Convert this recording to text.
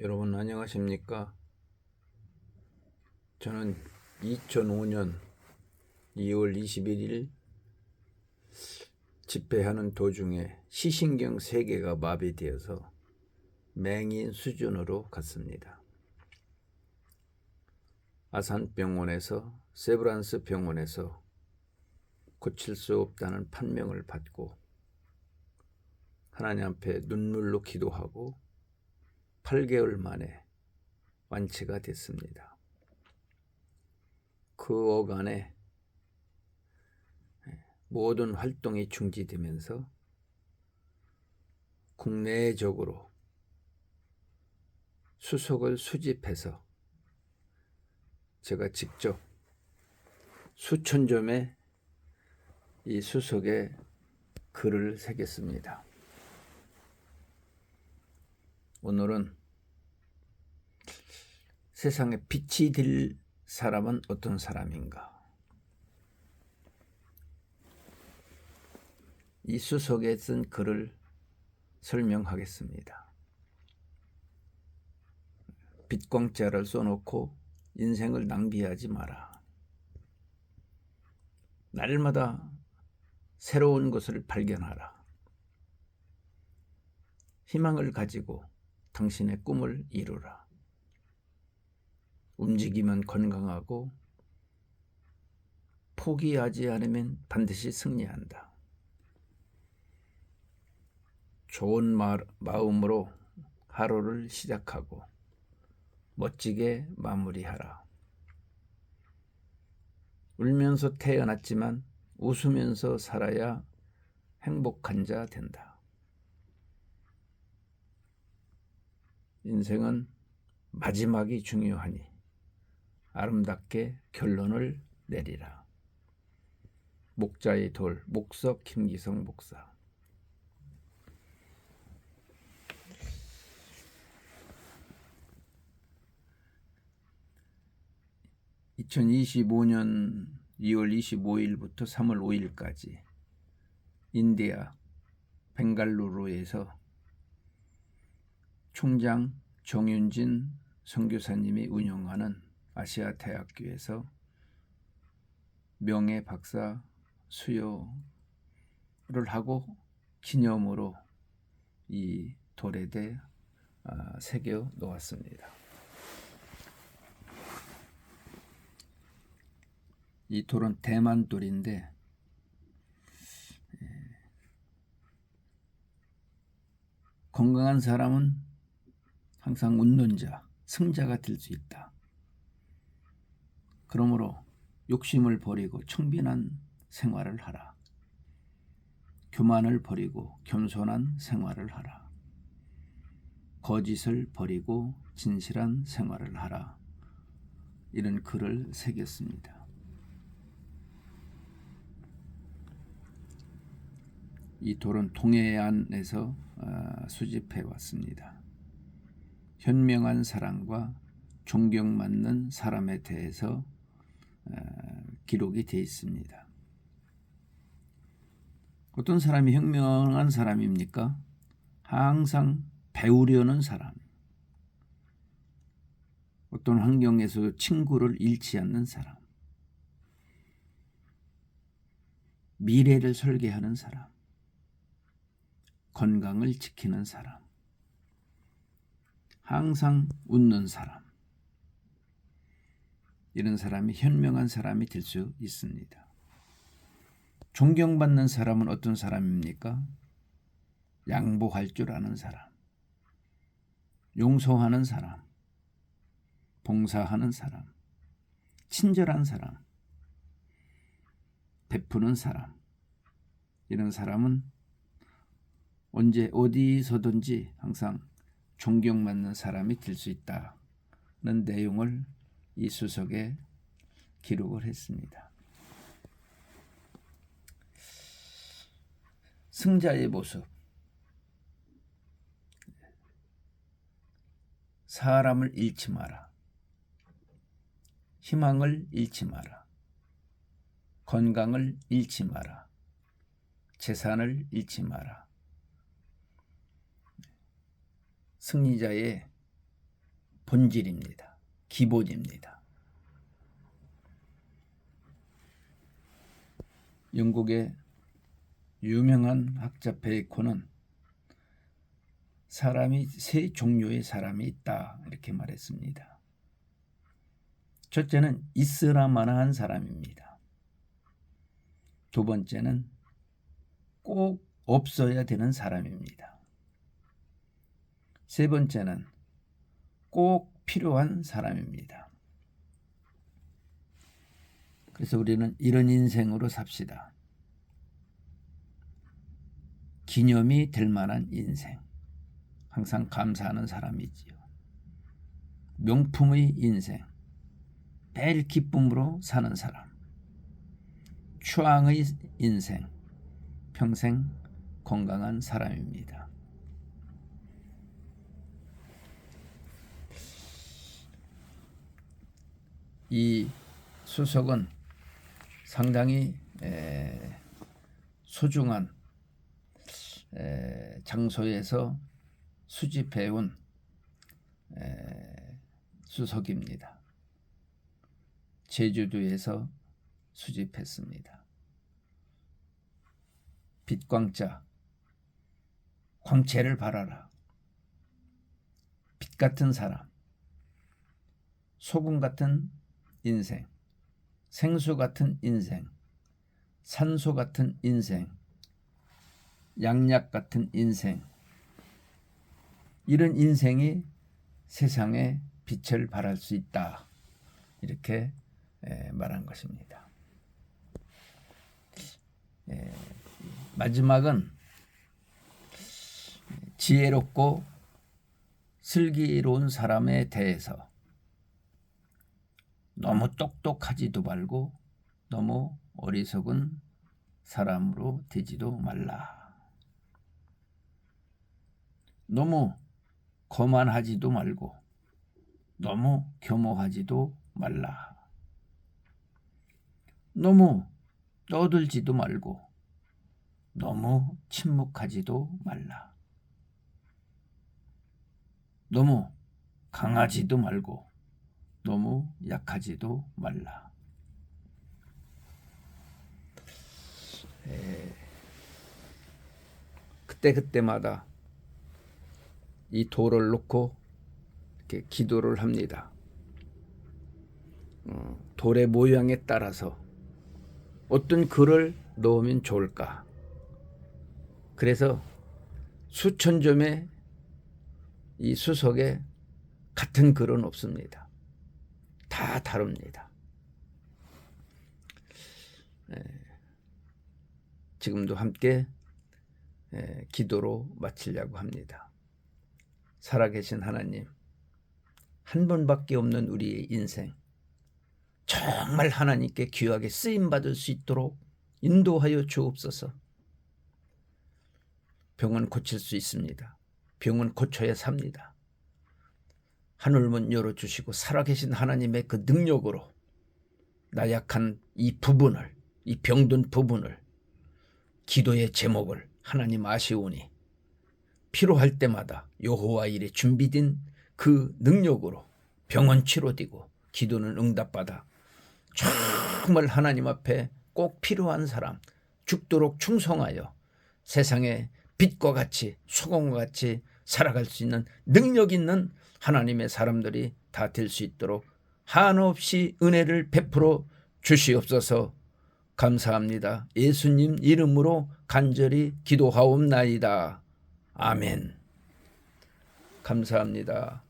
여러분 안녕하십니까? 저는 2005년 2월 21일 집회하는 도중에 시신경 3개가 마비되어서 맹인 수준으로 갔습니다. 아산병원에서 세브란스 병원에서 고칠 수 없다는 판명을 받고 하나님 앞에 눈물로 기도하고 8개월 만에 완치가 됐습니다. 그 어간에 모든 활동이 중지되면서 국내적으로 수석을 수집해서 제가 직접 수천 점의 이 수석에 글을 새겼습니다. 오늘은 세상에 빛이 될 사람은 어떤 사람인가? 이 수석에 쓴 글을 설명하겠습니다. 빛광자를 써놓고 인생을 낭비하지 마라. 날마다 새로운 것을 발견하라. 희망을 가지고 당신의 꿈을 이루라. 움직이면 건강하고 포기하지 않으면 반드시 승리한다. 좋은 마, 마음으로 하루를 시작하고 멋지게 마무리하라. 울면서 태어났지만 웃으면서 살아야 행복한 자 된다. 인생은 마지막이 중요하니 아름답게 결론을 내리라. 목자의 돌, 목석 김기성 목사. (2025년 2월 25일부터 3월 5일까지) 인디아 벵갈루루에서 총장 정윤진 선교사님이 운영하는 아시아 대학교에서 명예 박사 수여를 하고 기념으로 이 돌에대 아, 새겨 놓았습니다. 이 돌은 대만 돌인데 예, 건강한 사람은 항상 웃는 자, 승자가 될 수 있다. 그러므로 욕심을 버리고 청빈한 생활을 하라. 교만을 버리고 겸손한 생활을 하라. 거짓을 버리고 진실한 생활을 하라. 이런 글을 새겼습니다. 이 돌은 동해안에서 아, 수집해 왔습니다. 현명한 사람과 존경받는 사람에 대해서 아, 기록이 되어 있습니다. 어떤 사람이 현명한 사람입니까? 항상 배우려는 사람. 어떤 환경에서 친구를 잃지 않는 사람. 미래를 설계하는 사람. 건강을 지키는 사람. 항상 웃는 사람. 이런 사람이 현명한 사람이 될 수 있습니다. 존경받는 사람은 어떤 사람입니까? 양보할 줄 아는 사람, 용서하는 사람, 봉사하는 사람, 친절한 사람, 베푸는 사람. 이런 사람은 언제 어디서든지 항상 존경받는 사람이 될 수 있다는 내용을 이 수석에 기록을 했습니다. 승자의 모습. 사람을 잃지 마라. 희망을 잃지 마라. 건강을 잃지 마라. 재산을 잃지 마라. 승리자의 본질입니다. 기본입니다. 영국의 유명한 학자 베이컨은 사람이 세 종류의 사람이 있다 이렇게 말했습니다. 첫째는 있으라마나 한 사람입니다. 두 번째는 꼭 없어야 되는 사람입니다. 세 번째는 꼭 필요한 사람입니다. 그래서 우리는 이런 인생으로 삽시다. 기념이 될 만한 인생. 항상 감사하는 사람이지요. 명품의 인생. 매일 기쁨으로 사는 사람. 추앙의 인생. 평생 건강한 사람입니다. 이 수석은 상당히 소중한 장소에서 수집해온 수석입니다. 제주도에서 수집했습니다. 빛광자, 광채를 발하라. 빛 같은 사람, 소금 같은 인생, 생수 같은 인생, 산소 같은 인생, 양약 같은 인생. 이런 인생이 세상에 빛을 발할 수 있다. 이렇게 말한 것입니다. 마지막은 지혜롭고 슬기로운 사람에 대해서 너무 똑똑하지도 말고 너무 어리석은 사람으로 되지도 말라. 너무 거만하지도 말고 너무 겸허하지도 말라. 너무 떠들지도 말고 너무 침묵하지도 말라. 너무 강하지도 말고 너무 약하지도 말라. 그때 그때마다 이 돌을 놓고 이렇게 기도를 합니다. 어, 돌의 모양에 따라서 어떤 글을 넣으면 좋을까? 그래서 수천 점의 이 수석에 같은 글은 없습니다. 다 다릅니다. 지금도 함께 기도로 마치려고 합니다. 살아계신 하나님, 한 번밖에 없는 우리의 인생, 정말 하나님께 귀하게 쓰임 받을 수 있도록 인도하여 주옵소서. 병은 고칠 수 있습니다. 병은 고쳐야 삽니다. 하늘문 열어주시고 살아계신 하나님의 그 능력으로 나약한 이 부분을, 이 병든 부분을, 기도의 제목을 하나님 아시오니 필요할 때마다 여호와 일에 준비된 그 능력으로 병은 치료되고 기도는 응답받아 정말 하나님 앞에 꼭 필요한 사람 죽도록 충성하여 세상에 빛과 같이 소금과 같이 살아갈 수 있는 능력 있는 하나님의 사람들이 다 될 수 있도록 한없이 은혜를 베풀어 주시옵소서 감사합니다. 예수님 이름으로 간절히 기도하옵나이다. 아멘. 감사합니다.